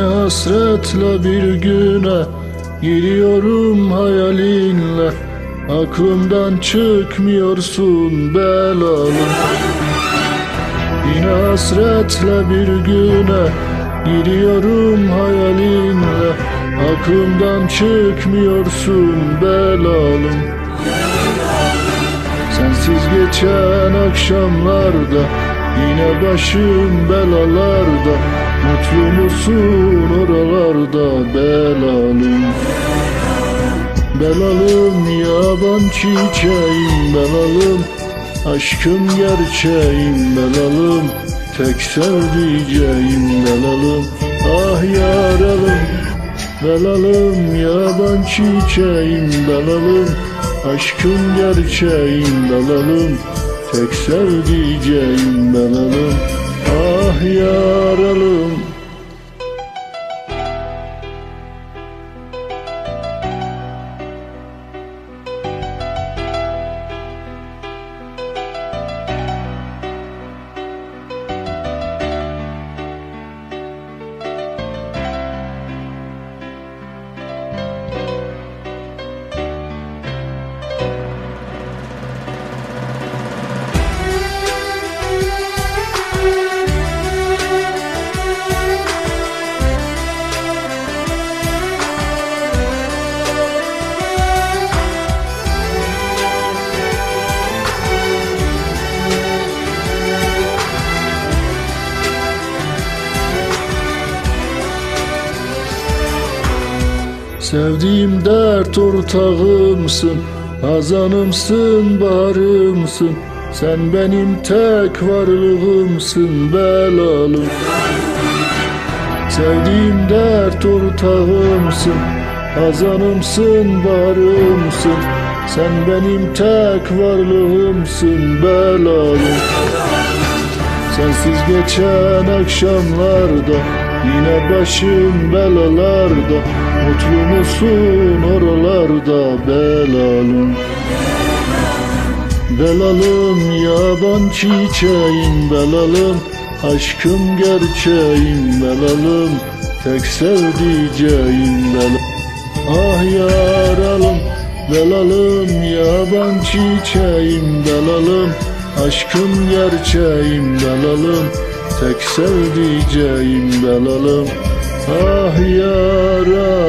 hasretle bir güne Giriyorum hayalinle. Aklımdan çıkmıyorsun belalım Yine hasretle bir güne Giriyorum hayalinle. Aklımdan çıkmıyorsun belalım Sensiz geçen akşamlarda Yine başım belalarda Mutlu musun oralarda belalım? Belalım yaban çiçeğim belalım. Aşkım gerçeğim belalım. Tek sevdiceğim belalım. Ah yaralım Belalım yaban çiçeğim belalım. Aşkım gerçeğim belalım. Tek sevdiceğim belalım Ah yaralım Sevdiğim dert ortağımsın Hazanımsın, baharımsın. Sen benim tek varlığımsın belalım. Sevdiğim dert ortağımsın Hazanımsın, baharımsın. Sen benim tek varlığımsın belalım. Sensiz geçen akşamlarda Yine başım belalarda Mutlu musun oralarda belalım? Belalım yaban çiçeğim belalım Aşkım gerçeğim belalım Tek sevdiceğim belalım. Ah yaralım belalım yaban çiçeğim belalım Aşkım gerçeğim belalım Tek sevdiceğim belalım Ah yaralım